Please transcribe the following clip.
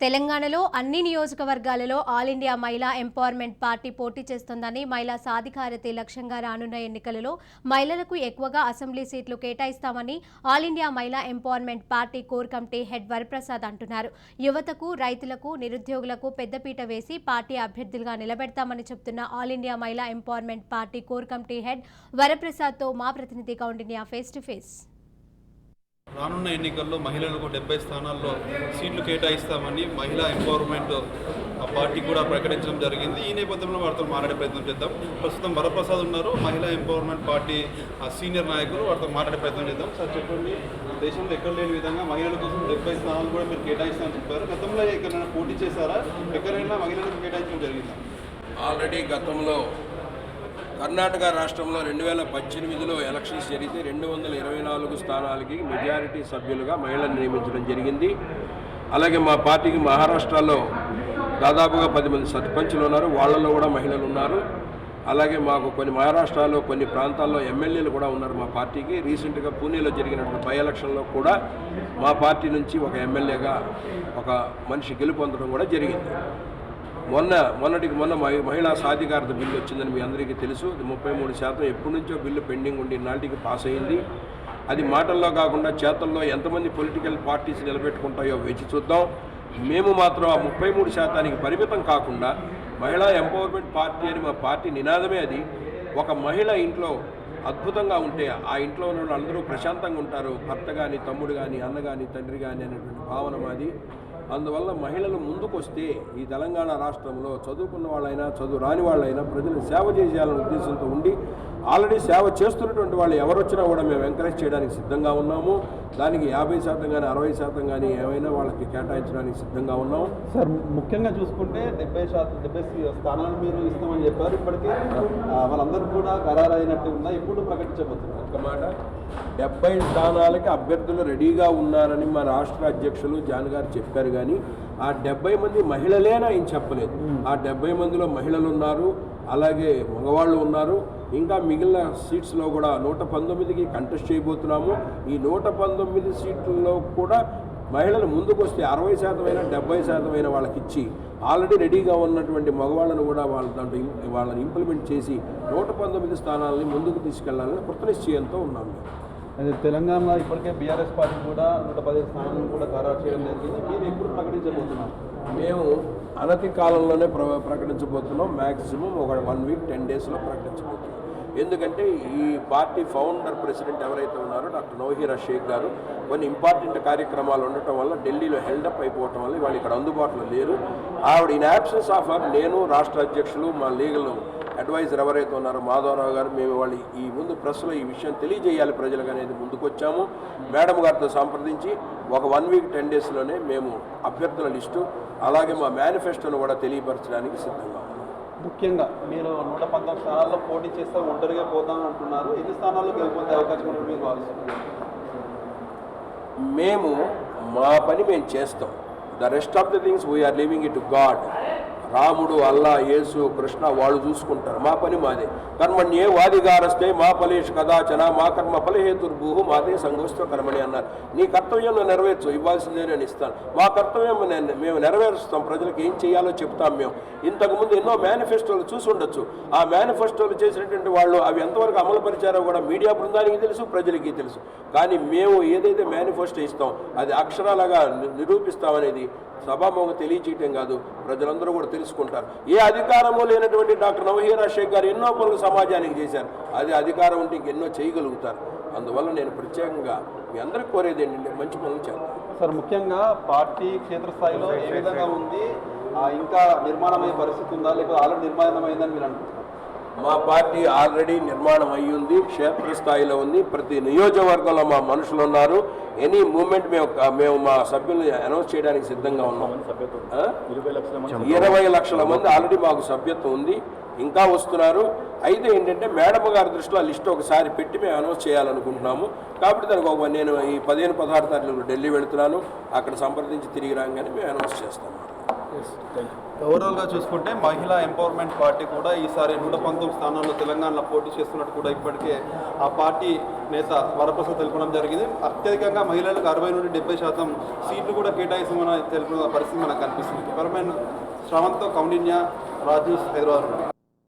తెలంగాణలో అన్ని నియోజకవర్గాలలో all India Mahila empowerment party పోటీ చేస్తోందని మహిళా సాధికారతే లక్ష్యంగా రానున్న ఎన్నికలలో మహిళలకు ఎక్కువగా అసెంబ్లీ సీట్లు కేటాయిస్తామని all India Mahila empowerment party core committee head Varaprasad అంటున్నారు. యువతకు రైతులకు నిరుద్యోగులకు పెద్దపీట వేసి పార్టీ అభ్యర్థులుగా నిలబెడతామని చెబుతున్న all India Mahila empowerment party core committee head వరప్రసాద్తో మా ప్రతినిధి కౌండిన్యా ఫేస్ టు ఫేస్. రానున్న ఎన్నికల్లో మహిళలకు డెబ్బై స్థానాల్లో సీట్లు కేటాయిస్తామని మహిళా ఎంపవర్మెంట్ ఆ పార్టీ కూడా ప్రకటించడం జరిగింది. ఈ నేపథ్యంలో వారితో మాట్లాడే ప్రయత్నం చేద్దాం. ప్రస్తుతం వరప్రసాద్ ఉన్నారు. మహిళా ఎంపవర్మెంట్ పార్టీ ఆ సీనియర్ నాయకులు వారితో మాట్లాడే ప్రయత్నం చేద్దాం. సార్ చెప్పండి. దేశంలో ఎక్కడ లేని విధంగా మహిళల కోసం డెబ్బై స్థానాలు కూడా మీరు కేటాయిస్తామని చెప్పారు. గతంలో ఎక్కడైనా పోటీ చేశారా? ఎక్కడైనా మహిళలకు కేటాయించడం జరిగింది? ఆల్రెడీ గతంలో కర్ణాటక రాష్ట్రంలో రెండు వేల పద్దెనిమిదిలో ఎలక్షన్స్ జరిగితే రెండు వందల ఇరవై నాలుగు స్థానాలకి మెజారిటీ సభ్యులుగా మహిళలను నియమించడం జరిగింది. అలాగే మా పార్టీకి మహారాష్ట్రలో దాదాపుగా పది మంది సర్పంచులు ఉన్నారు. వాళ్ళలో కూడా మహిళలు ఉన్నారు. అలాగే మాకు కొన్ని మహారాష్ట్రలో కొన్ని ప్రాంతాల్లో ఎమ్మెల్యేలు కూడా ఉన్నారు మా పార్టీకి. రీసెంట్గా పూణేలో జరిగినటువంటి బై ఎలక్షన్లో కూడా మా పార్టీ నుంచి ఒక ఎమ్మెల్యేగా ఒక మనిషి గెలుపొందడం కూడా జరిగింది. మొన్న మొన్నటికి మొన్న మహి- మహిళా సాధికారత బిల్లు వచ్చిందని మీ అందరికీ తెలుసు. ఇది ముప్పై మూడు శాతం. ఎప్పటి నుంచో బిల్లు పెండింగ్ ఉండి నాటికి పాస్ అయింది. అది మాటల్లో కాకుండా చేతల్లో ఎంతమంది పొలిటికల్ పార్టీస్ నిలబెట్టుకుంటాయో వేచి చూద్దాం. మేము మాత్రం ఆ ముప్పై మూడు శాతానికి పరిమితం కాకుండా మహిళా ఎంపవర్మెంట్ పార్టీ అని మా పార్టీ నినాదమే అది. ఒక మహిళ ఇంట్లో అద్భుతంగా ఉంటే ఆ ఇంట్లో ఉన్న అందరూ ప్రశాంతంగా ఉంటారు. భర్త కానీ తమ్ముడు కానీ అన్న కానీ తండ్రి కానీ అనేటువంటి భావన మాది. అందువల్ల మహిళలు ముందుకొస్తే ఈ తెలంగాణ రాష్ట్రంలో చదువుకున్న వాళ్ళైనా చదువు రాని వాళ్ళైనా ప్రజలు సేవ చేయాలనే ఉద్దేశంతో ఉండి ఆల్రెడీ సేవ చేస్తున్నటువంటి వాళ్ళు ఎవరు వచ్చినా కూడా మేము ఎంకరేజ్ చేయడానికి సిద్ధంగా ఉన్నాము. దానికి యాభై శాతం కానీ అరవై శాతం కానీ ఏమైనా వాళ్ళకి కేటాయించడానికి సిద్ధంగా ఉన్నాము. సార్ ముఖ్యంగా చూసుకుంటే డెబ్బై శాతం డెబ్బై స్థానాలు మీరు ఇస్తామని చెప్పారు. ఇప్పటికే వాళ్ళందరూ కూడా ఖరారైనట్టు ఉందా ఎప్పుడు ప్రకటించబోతున్నారు? ఒక్క మాట. డెబ్బై స్థానాలకి అభ్యర్థులు రెడీగా ఉన్నారని మా రాష్ట్ర అధ్యక్షులు జాన్ గారు చెప్పారు కానీ ఆ డెబ్బై మంది మహిళలేనా ఆయన చెప్పలేదు. ఆ డెబ్బై మందిలో మహిళలు ఉన్నారు అలాగే మగవాళ్ళు ఉన్నారు. ఇంకా మిగిలిన సీట్స్లో కూడా నూట పంతొమ్మిదికి కంటెస్ట్ చేయబోతున్నాము. ఈ నూట పంతొమ్మిది సీట్లలో కూడా మహిళలు ముందుకు వస్తే అరవై శాతమైన డెబ్బై శాతమైన వాళ్ళకి ఇచ్చి ఆల్రెడీ రెడీగా ఉన్నటువంటి మగవాళ్ళను కూడా వాళ్ళ దాంట్లో వాళ్ళని ఇంప్లిమెంట్ చేసి నూట పంతొమ్మిది స్థానాలని ముందుకు తీసుకెళ్ళాలని కృతనిశ్చయంతో ఉన్నాం. మేము అయితే తెలంగాణలో ఇప్పటికే బీఆర్ఎస్ పార్టీ కూడా నూట పదిహేను స్థానాలను కూడా ఖరారు చేయడం జరిగింది. మీరు ఎప్పుడు ప్రకటించబోతున్నారు మేము అనతి కాలంలోనే ప్ర ప్రకటించబోతున్నాం. మ్యాక్సిమం ఒక వన్ వీక్ టెన్ డేస్లో ప్రకటించబోతున్నాం. ఎందుకంటే ఈ పార్టీ ఫౌండర్ ప్రెసిడెంట్ ఎవరైతే ఉన్నారో డాక్టర్ నౌహీరా షేక్ గారు కొన్ని ఇంపార్టెంట్ కార్యక్రమాలు ఉండటం వల్ల ఢిల్లీలో హెల్డప్ అయిపోవటం వల్ల వాళ్ళు ఇక్కడ అందుబాటులో లేరు. ఆవిడ ఇన్ యాబ్సెన్స్ ఆఫ్ హర్ నేను రాష్ట్ర అధ్యక్షులు మా లీగల్ అడ్వైజర్ ఎవరైతే ఉన్నారో మాధవరావు గారు మేము వాళ్ళు ఈ ముందు ప్రెస్లో ఈ విషయం తెలియజేయాలి ప్రజలకు అనేది ముందుకొచ్చాము మేడం గారితో సంప్రదించి ఒక వన్ వీక్ టెన్ డేస్లోనే మేము అభ్యర్థుల లిస్టు అలాగే మా మేనిఫెస్టోను కూడా తెలియపరచడానికి సిద్ధంగా ముఖ్యంగా మీరు నూట పంతొమ్మిది స్థానాల్లో పోటీ చేస్తే ఒంటరిగా పోతాం అంటున్నారు. ఎన్ని స్థానాల్లో గెలుపొందే అవకాశం ఉందని మీరు భావిస్తున్నారు మేము మా పని మేము చేస్తాం. The rest of the things we are leaving it god Ramudu Allah Yesu Krishna వాళ్ళు చూసుకుంటారు. మా పని మాదే. కర్మణ్యే వాదిగారస్తే మా ఫలేష్ కదాచన మా కర్మ ఫలహేతుర్భూహు మాదే సంగోస్త్వ కర్మణి అన్నారు. నీ కర్తవ్యం నెరవేర్చు ఇవ్వాల్సిందే నేను ఇస్తాను. మా కర్తవ్యం నేను మేము నెరవేరుస్తాం. ప్రజలకు ఏం చేయాలో చెప్తాం మేము. ఇంతకుముందు ఎన్నో మేనిఫెస్టోలు చూసి ఉండొచ్చు. ఆ మేనిఫెస్టోలు చేసినటువంటి వాళ్ళు అవి ఎంతవరకు అమలు పరిచారో కూడా మీడియా బృందానికి తెలుసు ప్రజలకి తెలుసు. కానీ మేము ఏదైతే మేనిఫెస్టో ఇస్తాం అది అక్షరాలుగా నిరూపిస్తామనేది సభాముఖం తెలియచేయటం కాదు. ప్రజలందరూ కూడా తెలుసు. తెలుసుకుంటారు ఏ అధికారము లేనటువంటి డాక్టర్ నవహీరా షేక్ గారు ఎన్నో పనులు సమాజానికి చేశారు. అది అధికారం ఉంటే ఇంకెన్నో చేయగలుగుతారు. అందువల్ల నేను ప్రత్యేకంగా మీ అందరికి కోరేది ఏంటంటే మంచి పనులు చేద్దాం. సార్ ముఖ్యంగా పార్టీ క్షేత్రస్థాయిలో ఏ విధంగా ఉంది? ఆ, ఇంకా నిర్మాణమయ్యే పరిస్థితి ఉందా? లేకపోతే ఆల్రెడీ నిర్మాణమైందని మీరు అనుకుంటున్నారు? మా పార్టీ ఆల్రెడీ నిర్మాణం అయ్యింది క్షేత్రస్థాయిలో ఉంది. ప్రతి నియోజకవర్గంలో మా మనుషులు ఉన్నారు. ఎనీ మూమెంట్ మేము మేము మా సభ్యుల్ని అనౌన్స్ చేయడానికి సిద్ధంగా ఉన్నాం? ఇరవై లక్షల మంది ఆల్రెడీ మాకు సభ్యత్వం ఉంది. ఇంకా వస్తున్నారు. అయితే ఏంటంటే మేడం గారి దృష్టిలో ఆ లిస్ట్ ఒకసారి పెట్టి మేము అనౌన్స్ చేయాలనుకుంటున్నాము. కాబట్టి దానికి ఒక నేను ఈ పదిహేను పదహారు తారీఖులు ఢిల్లీ వెళుతున్నాను. అక్కడ సంప్రదించి తిరిగి రాగానే మేము అనౌన్స్ చేస్తాము ఓవరాల్గా చూసుకుంటే మహిళా ఎంపవర్మెంట్ పార్టీ కూడా ఈసారి నూట పంతొమ్మిది స్థానాల్లో తెలంగాణలో పోటీ చేస్తున్నట్టు కూడా ఇప్పటికే ఆ పార్టీ నేత వరప్రసాద్ తెలుపడం జరిగింది. అత్యధికంగా మహిళలకు అరవై నుండి డెబ్బై శాతం సీట్లు కూడా కేటాయిస్తామని తెలిపిన పరిస్థితి మనకు కనిపిస్తుంది. పరమైన శ్రవంతో కౌండిన్య రాజు హైదరాబాద్.